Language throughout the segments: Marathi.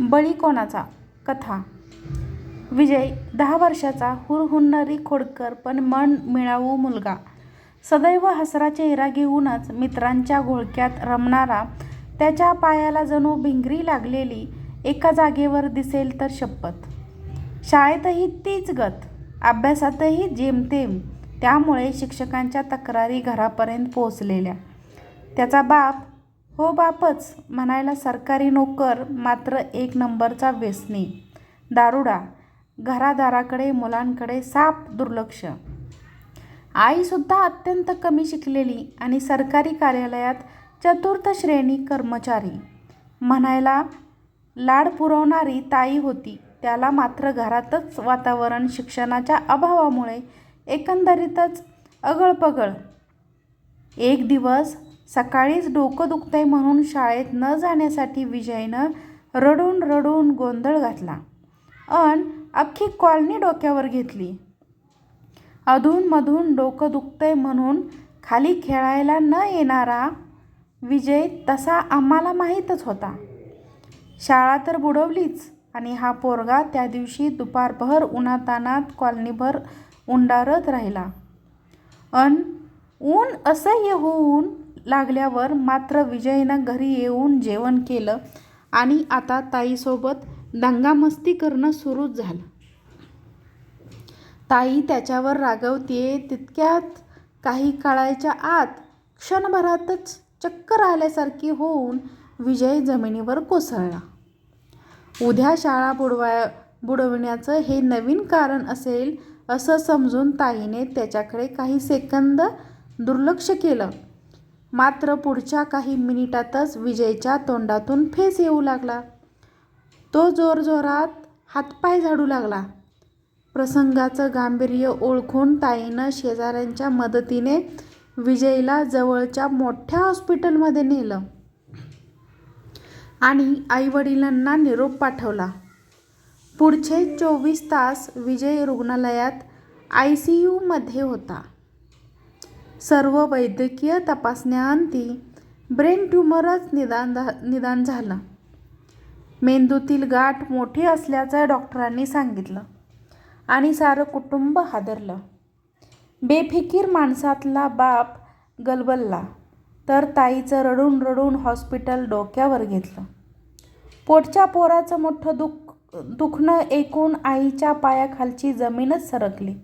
बळी कोणाचा? कथा. विजय दहा वर्षाचा हुरहुन्नरी खोडकर पण मन मिळावू मुलगा. सदैव हसरा चेहरा घेऊनच मित्रांच्या घोळक्यात रमणारा त्याच्या पायाला जणू भिंगरी लागलेली एका जागेवर दिसेल तर शपथ. शाळेतही तीच गत अभ्यासातही जेमतेम त्यामुळे शिक्षकांच्या तक्रारी घरापर्यंत पोहोचलेल्या. त्याचा बाप हो बापच म्हणायला सरकारी नोकर मात्र एक नंबरचा व्यसनी. दारुडा घरादाराकडे मुलांकडे साप दुर्लक्ष. आईसुद्धा अत्यंत कमी शिकलेली आणि सरकारी कार्यालयात चतुर्थ श्रेणी कर्मचारी. म्हणायला लाड पुरवणारी ताई होती त्याला मात्र घरातच वातावरण शिक्षणाच्या अभावामुळे एकंदरीतच अगळपगळ. एक दिवस सकाळीच डोकं दुखतंय म्हणून शाळेत न जाण्यासाठी विजयनं रडून रडून गोंधळ घातला. अन अख्खी कॉलनी डोक्यावर घेतली. अधूनमधून डोकं दुखतंय म्हणून खाली खेळायला न येणारा विजय तसा आम्हाला माहीतच होता. शाळा तर बुडवलीच आणि हा पोरगा त्या दिवशी दुपारभर उन्हातानात कॉलनीभर उंडारत राहिला. अन ऊन असह्य होऊन लागल्यावर मात्र विजयनं घरी येऊन जेवण केलं आणि आता ताईसोबत दंगामस्ती करणं सुरूच झालं. ताई त्याच्यावर रागवतीये तितक्यात काही काळाच्या आत क्षणभरातच चक्कर आल्यासारखी होऊन विजय जमिनीवर कोसळला. उद्या शाळा बुडवाय बुडवण्याचं हे नवीन कारण असेल असं समजून ताईने त्याच्याकडे काही सेकंद दुर्लक्ष केलं. मात्र पुढच्या काही मिनिटातच विजयच्या तोंडातून फेस येऊ लागला. तो जोरजोरात हातपाय झाडू लागला. प्रसंगाचं गांभीर्य ओळखून ताईनं शेजाऱ्यांच्या मदतीने विजयला जवळच्या मोठ्या हॉस्पिटलमध्ये नेलं आणि आईवडिलांना निरोप पाठवला. पुढचे चोवीस तास विजय रुग्णालयात आय सी यूमध्ये होता. सर्व वैद्यकीय तपासण्याअंती ब्रेन ट्यूमरच निदान निदान झालं. मेंदूतील गाठ मोठी असल्याचं डॉक्टरांनी सांगितलं आणि सारं कुटुंब हादरलं. बेफिकीर माणसातला बाप गलबलला तर ताईचं रडून रडून हॉस्पिटल डोक्यावर घेतलं. पोटच्या पोराचं मोठं दुख दुखणं ऐकून आईच्या पायाखालची जमीनच सरकली.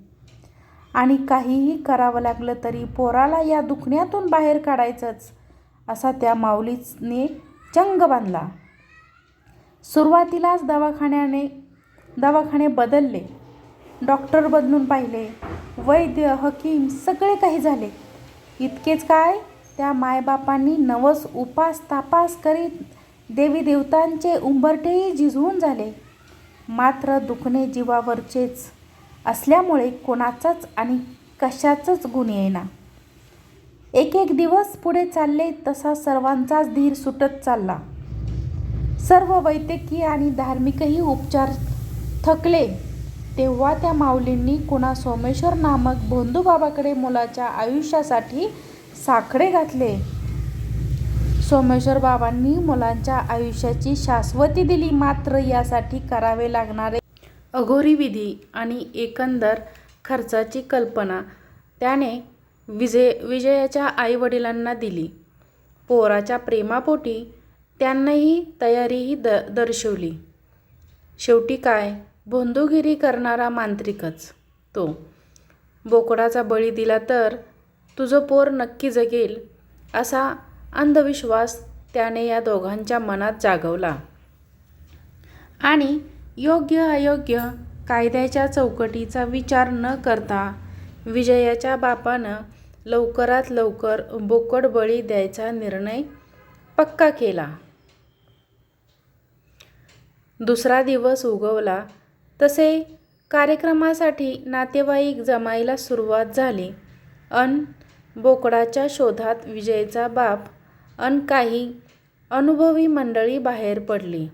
आणि काहीही करावं लागलं तरी पोराला या दुखण्यातून बाहेर काढायचंच असा त्या माऊलीने चंग बांधला. सुरुवातीलाच दवाखान्याने दवाखाने बदलले. डॉक्टर बदलून पाहिले. वैद्य हकीम सगळे काही झाले. इतकेच काय? त्या मायबापांनी नवस उपास तापास करीत देवी देवतांचे उंबरटेही झिजवून झाले. मात्र दुखणे जीवावरचेच. असल्यामुळे कोणाचाच आणि कशाचंच गुण येईना. एक एक दिवस पुढे चालले तसा सर्वांचाच धीर सुटत चालला. सर्व वैद्यकीय आणि धार्मिकही उपचार थकले. तेव्हा त्या माऊलींनी कुणा सोमेश्वर नामक भोंदूबाबाकडे मुलाच्या आयुष्यासाठी साखडे घातले. सोमेश्वर बाबांनी मुलांच्या आयुष्याची शाश्वती दिली मात्र यासाठी करावे लागणारे अघोरी विधी आणि एकंदर खर्चाची कल्पना त्याने विजय विजयाच्या आईवडिलांना दिली. पोराच्या प्रेमापोटी त्यांनाही तयारीही द दर्शवली. शेवटी काय? भोंदूगिरी करणारा मांत्रिकच तो. बोकडाचा बळी दिला तर तुझं पोर नक्की जगेल असा अंधविश्वास त्याने या दोघांच्या मनात जागवला. आणि योग्य अयोग्य कायद्याच्या चौकटीचा विचार न करता विजयाच्या बापानं लवकरात लवकर बोकड बळी द्यायचा निर्णय पक्का केला. दुसरा दिवस उगवला. तसे कार्यक्रमासाठी नातेवाईक जमायला सुरुवात झाली. अन बोकडाच्या शोधात विजयचा बाप अन काही अनुभवी मंडळी बाहेर पडली.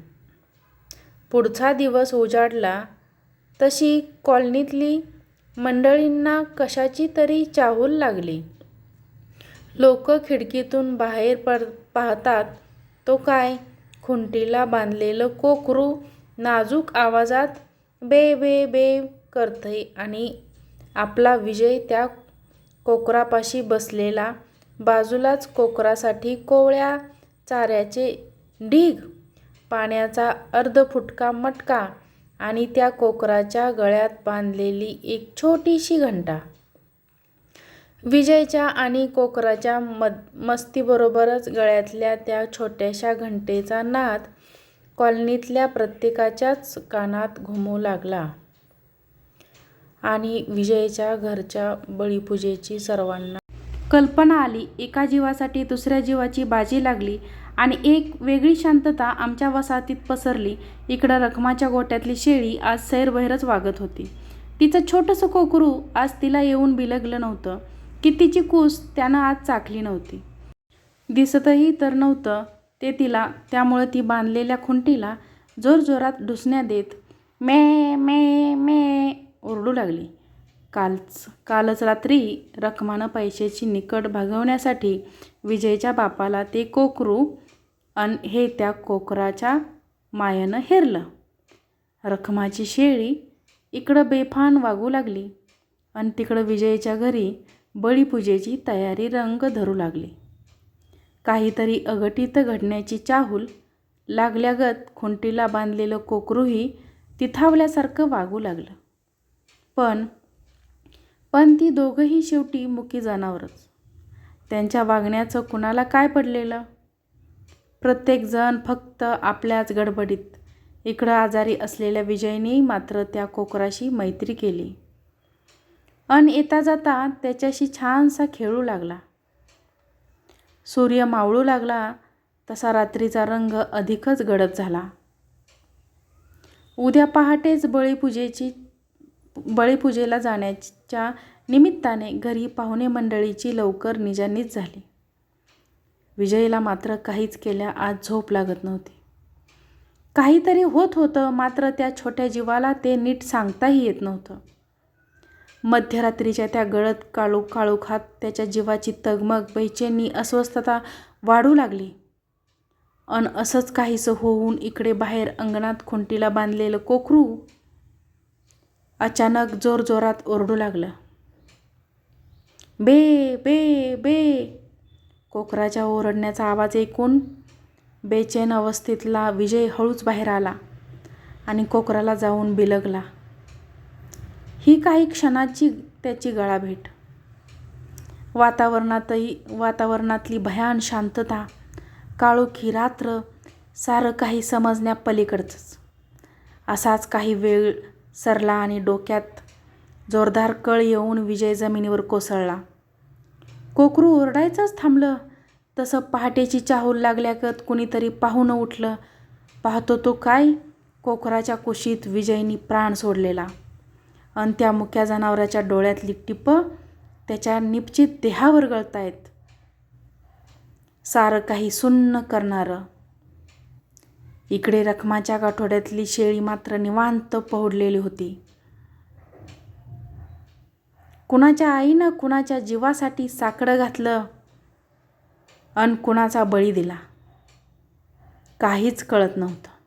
पुढचा दिवस उजाडला तशी कॉलनीतली मंडळींना कशाची तरी चाहूल लागली. लोक खिडकीतून बाहेर पड पाहतात तो काय? खुंटीला बांधलेलं कोकरू नाजूक आवाजात बे बे बे करते आणि आपला विजय त्या कोकरापाशी बसलेला बाजूलाच कोकरासाठी कोवळ्या चाऱ्याचे ढीग पाण्याचा अर्धफुटका मटका आणि त्या कोकराच्या गळ्यात बांधलेली एक छोटीशी घंटा. विजयच्या आणि कोकराच्या मद मस्तीबरोबरच गळ्यातल्या त्या छोट्याशा घंटेचा नाद कॉलनीतल्या प्रत्येकाच्याच कानात घुमू लागला. आणि विजयच्या घरच्या बळीपूजेची सर्वांना कल्पना आली. एका जीवासाठी दुसऱ्या जीवाची बाजी लागली. आणि एक वेगळी शांतता आमच्या वसाहतीत पसरली. इकडं रखमाच्या गोट्यातली शेळी आज सैरभैरच वागत होती. तिचं छोटंसं कोकरू आज तिला येऊन बिलगलं नव्हतं. की तिची कूस त्यानं आज चाकली नव्हती. दिसतही तर नव्हतं ते तिला. त्यामुळं ती बांधलेल्या खुंटीला जोरजोरात ढुसण्या देत मे मे मे ओरडू लागली. कालच कालच रात्री रखमानं पैशाची निकट भागवण्यासाठी विजयच्या बापाला ते कोकरू अन हे त्या कोकराच्या मायानं हेरलं. रखमाची शेळी इकडं बेफान वागू लागली आणि तिकडं विजयच्या घरी बळीपूजेची तयारी रंग धरू लागली. काहीतरी अघटित घडण्याची चाहूल लागल्यागत खुंटीला बांधलेलं कोकरूही तिथावल्यासारखं वागू लागलं. पण पण ती दोघंही शेवटी मुकी जनावरच. त्यांच्या वागण्याचं कुणाला काय पडलेलं? प्रत्येकजण फक्त आपल्याच गडबडीत. इकडं आजारी असलेल्या विजयने मात्र त्या कोकराशी मैत्री केली. अन येता जाता त्याच्याशी छानसा खेळू लागला. सूर्य मावळू लागला तसा रात्रीचा रंग अधिकच गडद झाला. उद्या पहाटेच बळीपूजेची बळीपूजेला जाण्याच्या निमित्ताने घरी पाहुणे मंडळीची लवकर निजानीच झाली. विजयला मात्र काहीच केल्या आज झोप लागत नव्हती. काहीतरी होत होतं मात्र त्या छोट्या जीवाला ते नीट सांगताही येत नव्हतं. मध्यरात्रीच्या त्या गळत काळू काळोखात त्याच्या जीवाची तगमग बैचेनी अस्वस्थता वाढू लागली. अन असंच काहीसं होऊन इकडे बाहेर अंगणात खुंटीला बांधलेलं कोकरू अचानक जोरजोरात ओरडू लागलं. बे बे बे कोकराच्या ओरडण्याचा आवाज ऐकून बेचैन अवस्थेतला विजय हळूच बाहेर आला आणि कोकराला जाऊन बिलगला. ही काही क्षणाची त्याची गळाभेट. वातावरणातही वातावरणातली भयान शांतता काळोखी रात्र सारं काही समजण्यापलीकडचंच असाच काही वेळ सरला आणि डोक्यात जोरदार कळ येऊन विजय जमिनीवर कोसळला. कोकरू ओरडायचंच थांबलं. तसं पहाटेची चाहूल लागल्यागत कुणीतरी पाहून उठलं. पाहतो तो काय? कोकराच्या कुशीत विजयनी प्राण सोडलेला. अन त्या मुक्या जनावराच्या डोळ्यातली टिपं त्याच्या निपचित देहावर गळतायत. सारं काही सुन्न करणारं. इकडे रखमाच्या गाठोड्यातली शेळी मात्र निवांत पहुडलेली होती. कुणाच्या आईनं कुणाच्या जीवासाठी साकडं घातलं अन कुणाचा बळी दिला? काहीच कळत नव्हतं.